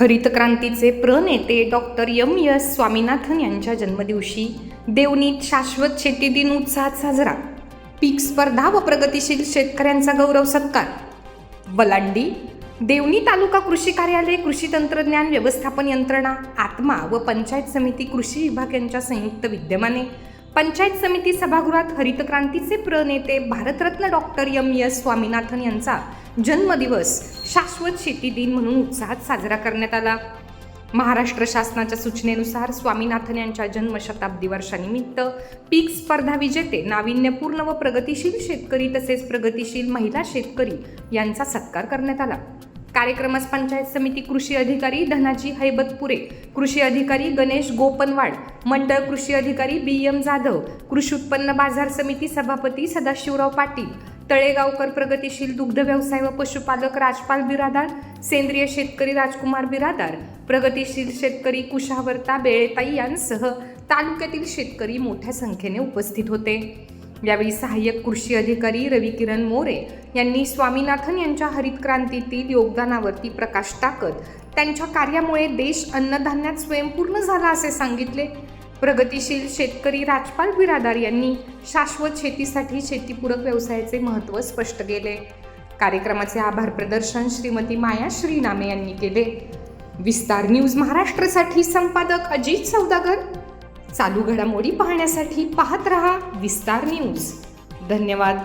हरित क्रांतीचे प्रणेते डॉक्टर एम यस स्वामीनाथन यांच्या जन्मदिवशी. देवणीत शाश्वत शेती दिन उत्साहात साजरा. पीक स्पर्धा व प्रगतिशील शेतकऱ्यांचा गौरव सत्कार. बलांडी देवणी तालुका कृषी कार्यालय कृषी तंत्रज्ञान व्यवस्थापन यंत्रणा आत्मा व पंचायत समिती कृषी विभाग यांच्या संयुक्त विद्यमाने. पंचायत समिती सभागृहात हरित क्रांतीचे प्रणेते Bharat Ratna doctor M S Swaminathan यांचा जन्मदिवस शाश्वत शेती दिन म्हणून उत्साहात साजरा करण्यात आला. महाराष्ट्र शासनाच्या सूचनेनुसार स्वामीनाथन यांच्या जन्मशताब्दी वर्षानिमित्त पीक स्पर्धा विजेते नाविन्यपूर्ण व प्रगतिशील शेतकरी तसेच प्रगतिशील महिला शेतकरी यांचा सत्कार करण्यात आला. कार्यक्रमास पंचायत समिती कृषी अधिकारी धनाजी हैबतपुरे कृषी अधिकारी गणेश गोपनवाड मंडळ कृषी अधिकारी बी एम जाधव कृषी उत्पन्न बाजार समिती सभापती सदाशिवराव पाटील तळेगावकर प्रगतिशील दुग्ध व्यवसाय व पशुपालक राजपाल बिरादार सेंद्रिय शेतकरी राजकुमार बिरादार प्रगतीशील शेतकरी कुशावर्ता बेळेताई यांसह तालुक्यातील शेतकरी मोठ्या संख्येने उपस्थित होते. यावेळी सहाय्यक कृषी अधिकारी रविकिरण मोरे यांनी स्वामीनाथन यांच्या हरित क्रांतीतील योगदानावरती प्रकाश टाकत त्यांच्या कार्यामुळे देश अन्नधान्यात स्वयंपूर्ण झाला असे सांगितले. प्रगतिशील शेतकरी राजपाल बिरादार यांनी शाश्वत शेतीसाठी शेतीपूरक व्यवसायाचे महत्त्व स्पष्ट केले. कार्यक्रमाचे आभार प्रदर्शन श्रीमती माया श्रीनामे यांनी केले. विस्तार न्यूज महाराष्ट्रासाठी संपादक अजित सौदागर. चालू घडामोडी पाहण्यासाठी पाहत रहा विस्तार न्यूज. धन्यवाद.